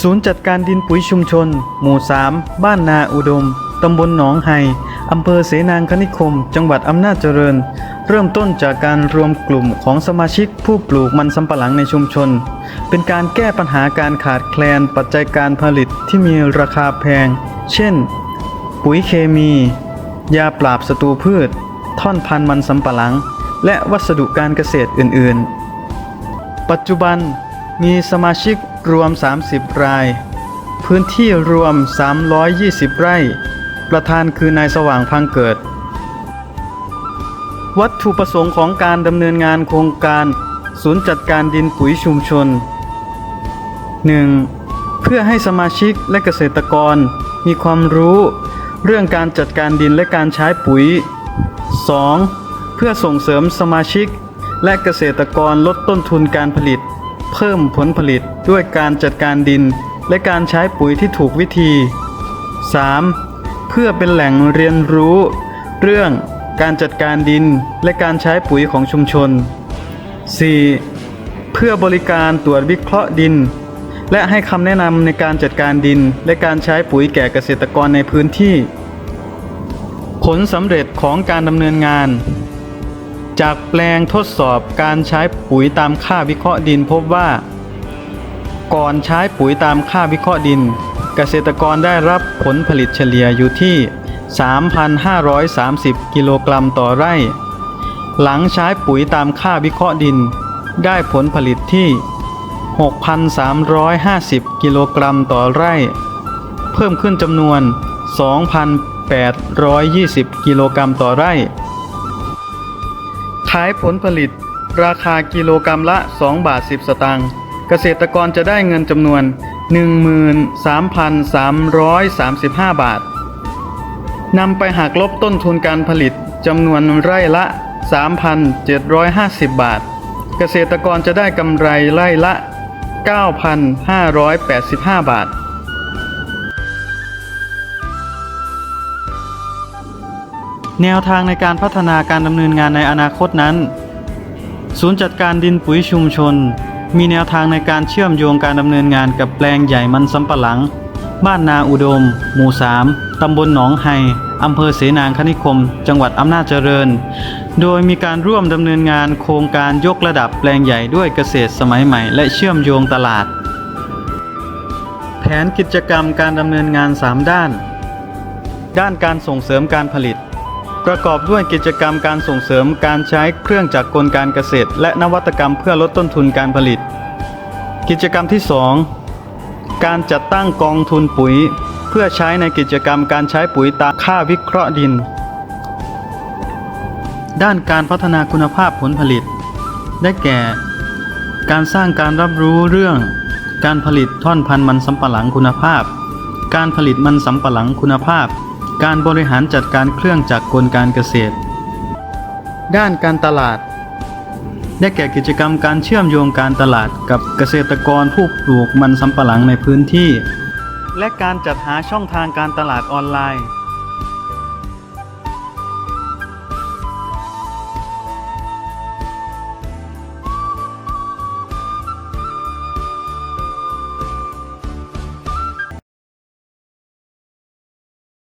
ศูนย์จัดการดินปุ๋ยชุมชน หมู่ 3 บ้านนาอุดม ตำบลหนองไฮอำเภอเสนางคณิคม จังหวัดอำนาจเจริญ เริ่มต้นจากการรวมกลุ่มของสมาชิกผู้ปลูกมันสำปะหลังในชุมชน เป็นการแก้ปัญหาการขาดแคลนปัจจัยการผลิตที่มีราคาแพง เช่น ปุ๋ยเคมี ยาปราบศัตรูพืช ท่อนพันธุ์มันสำปะหลัง และวัสดุการเกษตรอื่น ๆ ปัจจุบันมีสมาชิก รวม 30 ราย พื้นที่รวม 320 ไร่ ประธานคือนายสว่างพังเกิด วัตถุประสงค์ของการดำเนินงานโครงการ ศูนย์จัดการดินปุ๋ยชุมชน 1. เพื่อให้สมาชิกและเกษตรกรมีความรู้เรื่องการจัดการดินและการใช้ปุ๋ย 2. เพื่อส่งเสริมสมาชิกและเกษตรกรลดต้นทุนการผลิต เพิ่มผลผลิตด้วยการจัดการดิน และการใช้ปุ๋ยที่ถูกวิธี 3. เพื่อเป็นแหล่งเรียนรู้ เรื่องการจัดการดินและการใช้ปุ๋ยของชุมชน 4. เพื่อบริการตรวจวิเคราะห์ดิน และให้คำแนะนำในการจัดการดิน และการใช้ปุ๋ยแก่เกษตรกรในพื้นที่ ผลสำเร็จของการดำเนินงาน จากแปลงทดสอบการใช้ปุ๋ยตามค่าวิเคราะห์ดินพบว่า ก่อนใช้ปุ๋ยตามค่าวิเคราะห์ดิน เกษตรกรได้รับผลผลิตเฉลี่ยอยู่ที่ 3,530 กิโลกรัมต่อไร่ หลังใช้ปุ๋ยตามค่าวิเคราะห์ดิน ได้ผลผลิตที่ 6,350 กิโลกรัมต่อไร่ เพิ่มขึ้นจำนวน 2,820 กิโลกรัมต่อไร่ ขายผลผลิต ราคากิโลกรัมละ 2 บาท 10 สตางค์เกษตรกรจะได้เงินจำนวน 13,335 บาทนำไปหักลบต้นทุนการผลิตจำนวนไร่ละ 3,750 บาท เกษตรกรจะได้กำไรไร่ละ 9,585 บาท แนวทางในการพัฒนาการดำเนินงานในอนาคตนั้น ศูนย์จัดการดินปุ๋ยชุมชน มีแนวทางในการเชื่อมโยงการดำเนินงานกับแปลงใหญ่มันสำปะหลัง บ้านนาอุดม หมู่3ตำบลหนองไฮอำเภอเสนางคณิคม จังหวัดอำนาจเจริญ โดยมีการร่วมดำเนินงานโครงการยกระดับแปลงใหญ่ด้วยเกษตรสมัยใหม่ และเชื่อมโยงตลาด แผนกิจกรรมการดำเนินงาน 3 ด้าน ด้านการส่งเสริมการผลิต ประกอบด้วยกิจกรรมการส่งเสริมการใช้เครื่องจักรกลการเกษตร และนวัตกรรมเพื่อลดต้นทุนการผลิต กิจกรรมที่ 2 การจัดตั้งกองทุนปุ๋ย เพื่อใช้ในกิจกรรมการใช้ปุ๋ยตามค่าวิเคราะห์ดิน ด้านการพัฒนาคุณภาพผลผลิต ได้แก่ การสร้างการรับรู้เรื่อง การผลิตท่อนพันธุ์มันสำปะหลังคุณภาพ การผลิตมันสำปะหลังคุณภาพ การบริหารจัดการเครื่องจักรกลการเกษตร ด้านการตลาด ได้แก่กิจกรรมการเชื่อมโยงการตลาดกับเกษตรกรผู้ปลูกมันสำปะหลังในพื้นที่ และการจัดหาช่องทางการตลาดออนไลน์